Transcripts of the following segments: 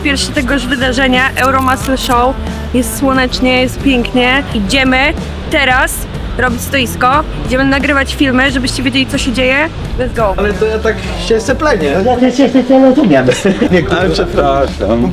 Dzień pierwszy tegoż wydarzenia, Euromuscle Show. Jest słonecznie, jest pięknie. Idziemy teraz robić stoisko. Idziemy nagrywać filmy, żebyście wiedzieli, co się dzieje. Let's go. Ale to ja tak się seplenię. Ja się jeszcze nie rozumiem. Ale przepraszam.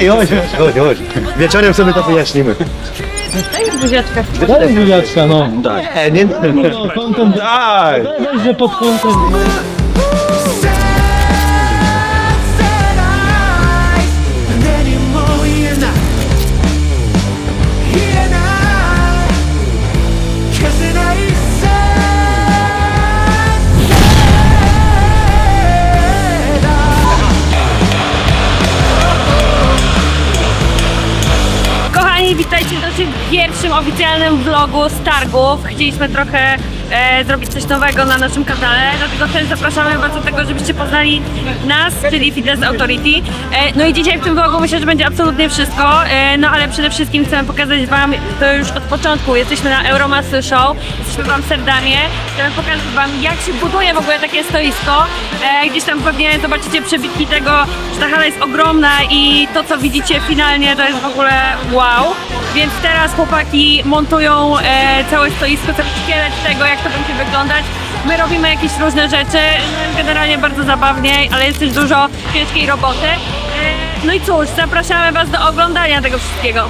I chodź, chodź, chodź. Wieczorem sobie to wyjaśnimy. Daj buziaczkę. Daj buziaczka, no. Nie, nie, No, content, Daj! weź, że pod content. Oficjalnym vlogu z targów. Chcieliśmy trochę e, zrobić coś nowego na naszym kanale, dlatego też zapraszamy Was do tego, żebyście poznali nas, czyli Fitness Authority. E, no i dzisiaj w tym vlogu myślę, że będzie absolutnie wszystko, e, no ale przede wszystkim chcemy pokazać Wam to już od początku. Jesteśmy na Euromuscle Show, jesteśmy w Amsterdamie. Chcemy pokazać Wam, jak się buduje w ogóle takie stoisko. E, gdzieś tam pewnie zobaczycie przebitki tego, że ta hala jest ogromna i to, co widzicie finalnie, to jest w ogóle wow. Więc teraz chłopaki montują e, całe stoisko, cały szkielet tego, jak to będzie wyglądać. My robimy jakieś różne rzeczy, generalnie bardzo zabawnie, ale jest też dużo ciężkiej roboty. E, no i cóż, zapraszamy Was do oglądania tego wszystkiego.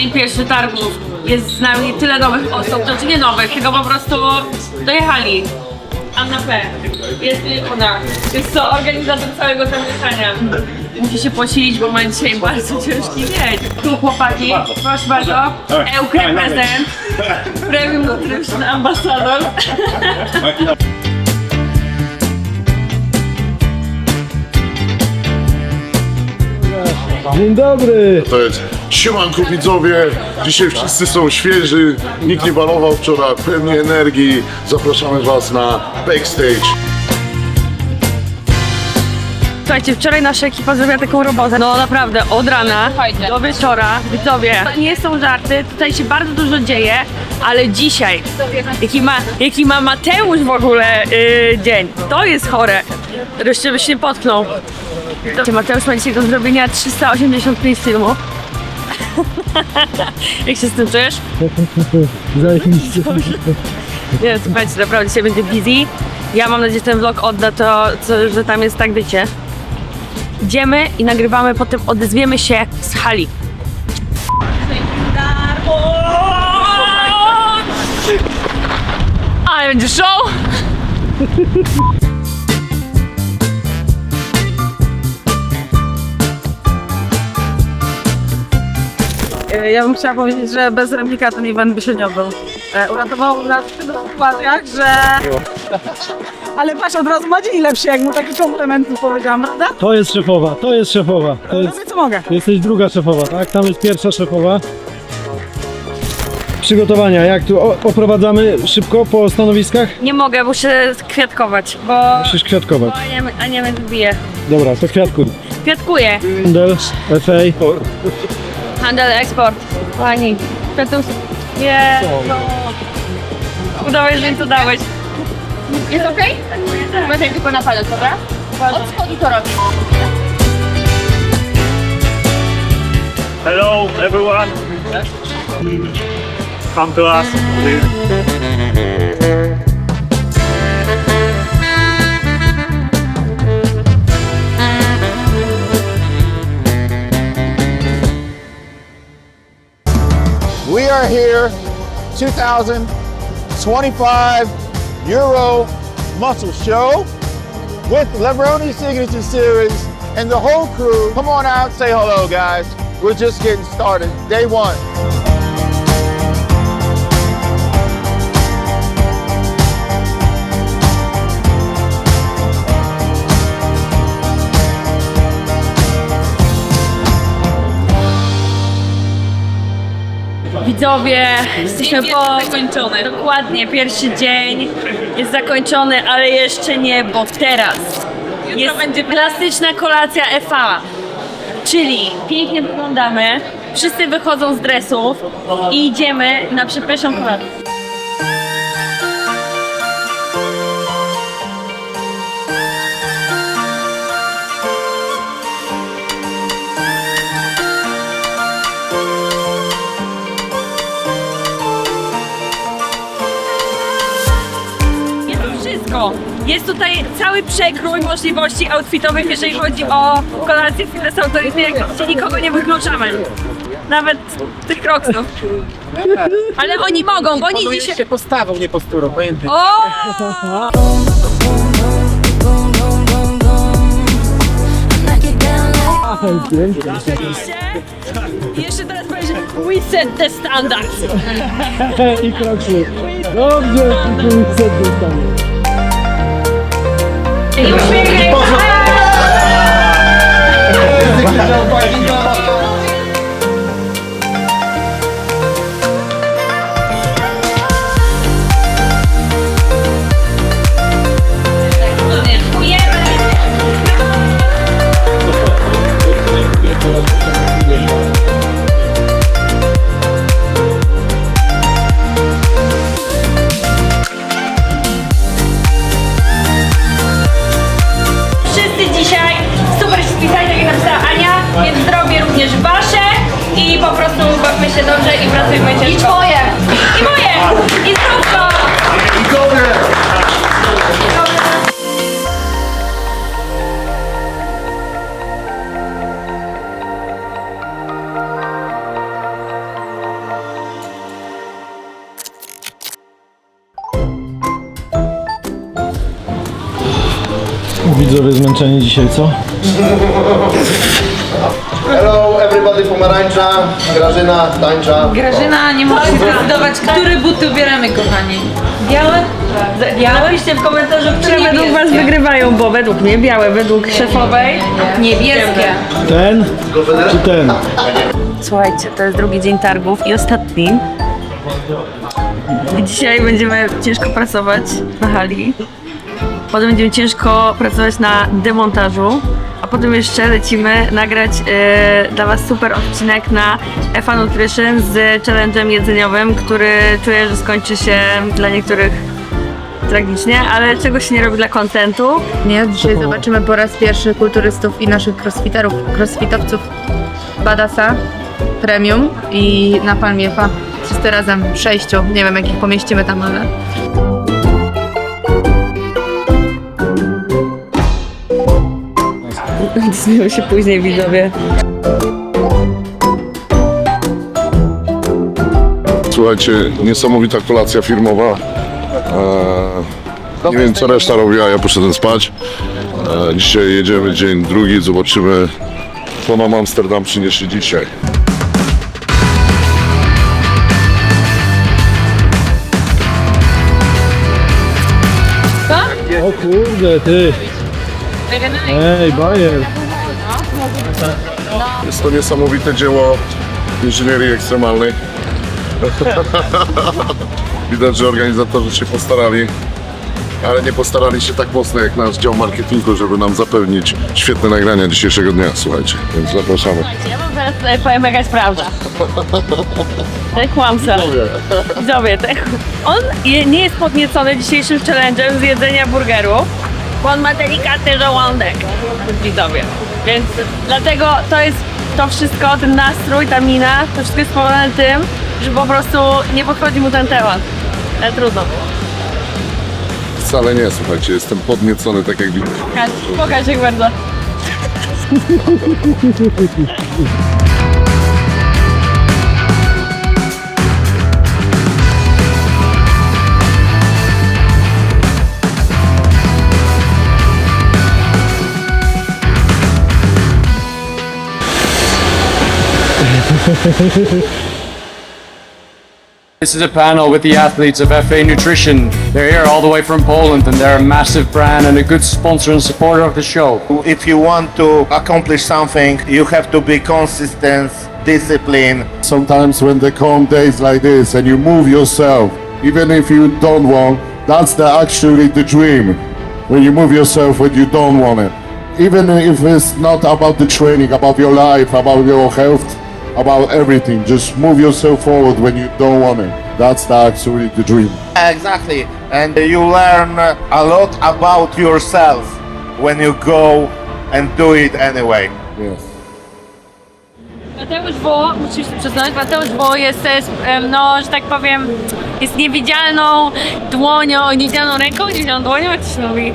Dzień pierwszy targów. Jest z nami tyle nowych osób, znaczy nie nowych, tylko po prostu dojechali. Anna P. Jest i ona. Jest to organizator całego zamieszania. Musi się posilić, bo ma dzisiaj bardzo ciężki dzień. Tu chłopaki, proszę bardzo. Euk reprezent. Premium Nutrition Ambassador. Dzień dobry. To jest siemanko widzowie, dzisiaj wszyscy są świeży, nikt nie balował wczoraj, pełni energii, zapraszamy was na backstage. Słuchajcie, wczoraj nasza ekipa zrobiła taką robotę. No naprawdę, od rana do wieczora. Widzowie, to nie są żarty, tutaj się bardzo dużo dzieje, ale dzisiaj, jaki ma, jaki ma Mateusz w ogóle yy, dzień, to jest chore. Wreszcie byś nie potknął. Mateusz ma dzisiaj do zrobienia 385 filmów. Jak się z tym czujesz? Zajebiście. Nie, słuchajcie, naprawdę dzisiaj będzie busy. Ja mam nadzieję, że ten vlog odda to, co, że tam jest tak, wiecie. Idziemy i nagrywamy, potem odezwiemy się z hali. Ale będzie show! Ja bym chciała powiedzieć, że bez Remika ten event by się nie odbył. E, Uratował nas w tylu sytuacjach, że... Ale patrz, od razu ma dzień lepszy, jak mu taki komplement powiedziałam, prawda? To jest szefowa, to jest szefowa. To jest, Robię co mogę. jesteś druga szefowa, tak? Tam jest pierwsza szefowa. Przygotowania, jak tu o, oprowadzamy szybko po stanowiskach? Nie mogę, muszę kwiatkować, bo... Musisz kwiatkować. bo nie, a nie mnie wybije. Dobra, to kwiatkuj. Kwiatkuję. Handel, FA. Handel, eksport. Pani. Kwiatów. Nie. No. Udałeś, że mi to dałeś. Jest okej? Uważaj tylko na palec, dobra? Od spodu to robię. Hello everyone. Come to us. please. 2025 Euro Muscle Show with Lebroni Signature Series and the whole crew. Come on out, say hello, guys. We're just getting started. Day one. Widzowie, jesteśmy po... zakończony. Dokładnie, pierwszy dzień jest zakończony, ale jeszcze nie, bo teraz jest będzie klasyczna kolacja FA. Czyli pięknie wyglądamy, wszyscy wychodzą z dresów i idziemy na przepyszną kolację. Jest tutaj cały przekrój możliwości outfitowych, jeżeli chodzi o kolację fitness autoryzmie, gdzie nikogo nie wykluczamy. Nawet tych kroksów. Ale oni mogą, bo oni dzisiaj... się postawą, nie posturą, pamiętaj. O! Oczywiście. I Jeszcze teraz będzie We set the standards. I kroksy. Dobrze, tylko set dostanie. I uśmiechy. Dziękujemy. Się dobrze i pracujmy ciężko. I twoje! I moje! I zdrówko! Widzowie zmęczeni dzisiaj, co? Grażyna, tańcza. Grażyna, nie możesz zdecydować, które buty ubieramy, kochani. Białe? Białe? Napiszcie w komentarzu, które Czy według was niebieskie? wygrywają, bo według mnie białe, według szefowej. Niebieskie. Ten czy ten? Słuchajcie, to jest drugi dzień targów i ostatni. I dzisiaj będziemy ciężko pracować na hali. Potem będziemy ciężko pracować na demontażu. A potem jeszcze lecimy nagrać e, dla Was super odcinek na EFA Nutrition z challenge'em jedzeniowym, który czuję, że skończy się dla niektórych tragicznie, ale czego się nie robi dla kontentu. Nie, dzisiaj zobaczymy po raz pierwszy kulturystów i naszych crossfiterów, crossfitowców Badasa Premium i na Palmiefa. Wszyscy razem, sześciu, nie wiem jak ich pomieścimy tam, ale Zmienią się później widzowie. Słuchajcie, niesamowita kolacja firmowa. Eee, nie wiem co reszta robiła, ja poszedłem spać. Eee, dzisiaj jedziemy dzień drugi, zobaczymy co nam Amsterdam przyniesie dzisiaj. O kurde, ty. Ej, Bayer. Jest to niesamowite dzieło inżynierii ekstremalnej. Widać, że organizatorzy się postarali, ale nie postarali się tak mocno jak nasz dział marketingu, żeby nam zapewnić świetne nagrania dzisiejszego dnia, słuchajcie, więc zapraszamy. Ja wam zaraz tutaj powiem jaka jest prawda. Ten kłamca. Widzowie, on je, nie jest podniecony dzisiejszym challenge'em z jedzenia burgeru, bo on ma delikatny żołądek. Widzowie. Więc dlatego to jest to wszystko, ten nastrój, ta mina, to wszystko jest spowodowane tym, że po prostu nie podchodzi mu ten temat. Ale trudno. Wcale nie, słuchajcie, jestem podniecony tak jak widać. Pokaż, pokaż jak bardzo. This is a panel with the athletes of FA Nutrition. They're here all the way from Poland and they're a massive brand and a good sponsor and supporter of the show. If you want to accomplish something, you have to be consistent discipline. Sometimes when they come days like this and you move yourself, even if you don't want, that's the actually the dream. When you move yourself when you don't want it. Even if it's not about the training, about your life, about your health, about everything. Just move yourself forward when you don't want it. That's the actually the dream. Exactly. And you learn a lot about yourself when you go and do it anyway. Yes. Mateusz Wo, muszę się przyznać, Mateusz Wo jest też, em, no, że tak powiem, jest niewidzialną dłonią, niewidzialną ręką, niewidzialną dłonią, jak to się mówi.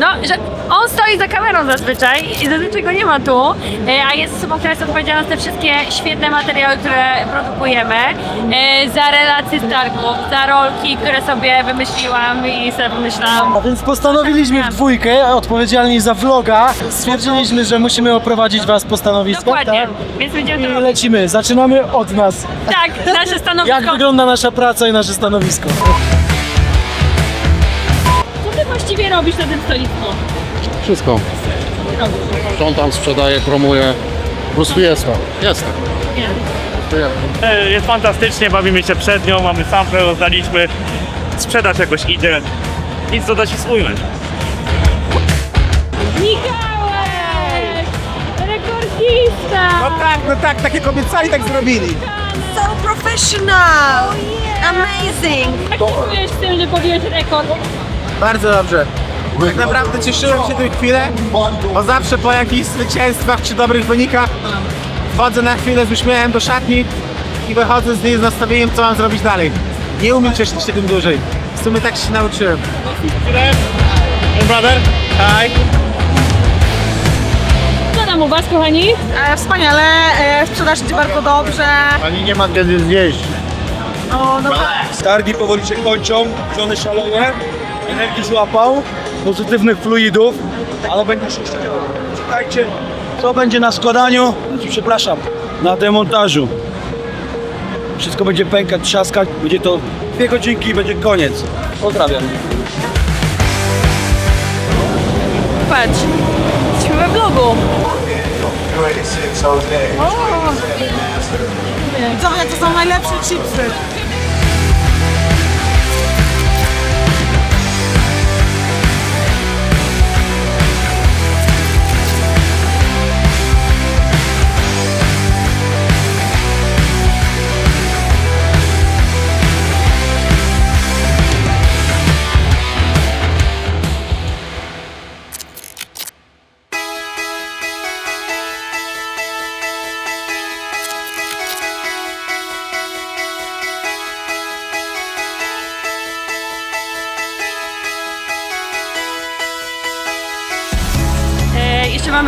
No, że on stoi za kamerą zazwyczaj i zazwyczaj go nie ma tu, e, a jest osobą, która jest odpowiedzialna za te wszystkie świetne materiały, które produkujemy, e, za relacje z targów, za rolki, które sobie wymyśliłam i sobie wymyślałam. A więc postanowiliśmy w dwójkę, odpowiedzialni za vloga, stwierdziliśmy, że musimy oprowadzić was po stanowiskach, Dokładnie, tak? więc będziemy I lecimy, zaczynamy od nas. Tak, nasze stanowisko. Jak wygląda nasza praca i nasze stanowisko? Co ty właściwie robisz na tym stoisku? Wszystko. Sprzątam, sprzedaję, promuję. Po prostu jestem. Jestem. E, Jest fantastycznie, bawimy się przed nią, mamy sample, rozdaliśmy. Sprzedaż jakoś idzie. Nic dodać i ująć. Rekordista! tak, no tak, tak jak obiecali, tak zrobili. So professional! Amazing! Jak ty czujesz z tym, że powiesz rekord? Bardzo dobrze. Tak naprawdę cieszyłem się tę chwilę, bo zawsze po jakichś zwycięstwach czy dobrych wynikach wchodzę na chwilę z uśmiechem do szatni i wychodzę z niej z nastawieniem, co mam zrobić dalej. Nie umiem cieszyć się tym dłużej. W sumie tak się nauczyłem. brother. Hi. Co tam u was, kochani? E, wspaniale, e, sprzedaż idzie bardzo dobrze. Ani nie ma kiedy zjeść. O, no, Targi powoli się kończą, żony szaleje, energii złapał, pozytywnych fluidów, ale będzie jeszcze. Czekajcie, co będzie na składaniu, przepraszam, na demontażu. Wszystko będzie pękać, trzaskać, będzie to dwie godzinki i będzie koniec. Pozdrawiam. Patrz, jesteśmy we vlogu. widzowie, to są najlepsze chipsy.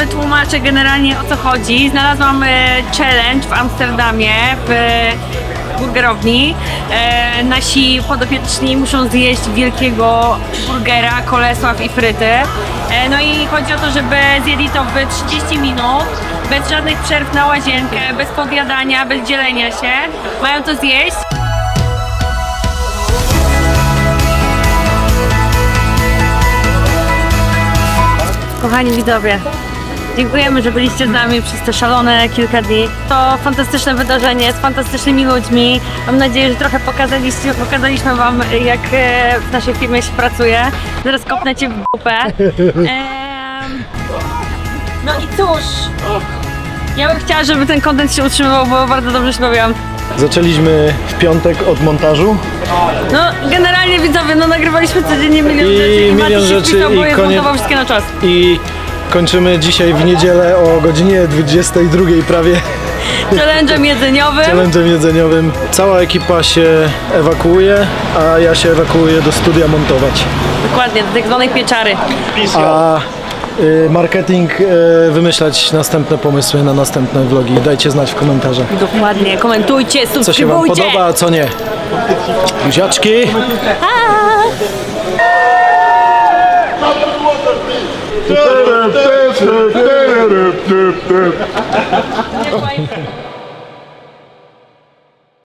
Wytłumaczę generalnie o co chodzi. Znalazłam e, challenge w Amsterdamie w burgerowni. E, nasi podopieczni muszą zjeść wielkiego burgera, kolesław i fryty. E, no i chodzi o to, żeby zjedli to w 30 minut, bez żadnych przerw na łazienkę, bez podjadania, bez dzielenia się. Mają to zjeść. Kochani widzowie, dziękujemy, że byliście z nami przez te szalone kilka dni. To fantastyczne wydarzenie z fantastycznymi ludźmi. Mam nadzieję, że trochę pokazaliście, pokazaliśmy Wam, jak e, w naszej firmie się pracuje. Zaraz kopnę Cię w dupę. Em, No i cóż, ja bym chciała, żeby ten kontent się utrzymywał, bo bardzo dobrze się bawiłam. Zaczęliśmy w piątek od montażu No generalnie widzowie, no nagrywaliśmy codziennie milion I rzeczy i milion się rzeczy wpisał, bo i je koniec- montował wszystkie na czas. i kończymy dzisiaj w niedzielę o godzinie 22 prawie Challenge'em jedzeniowym. challenge'em jedzeniowym. Cała ekipa się ewakuuje, a ja się ewakuuję do studia montować. Dokładnie, do tak zwanej pieczary. A y, marketing y, wymyślać następne pomysły na następne vlogi. Dajcie znać w komentarzach, Dokładnie, komentujcie, co się wam podoba, a co nie. Buziaczki! Doop, doop, doop.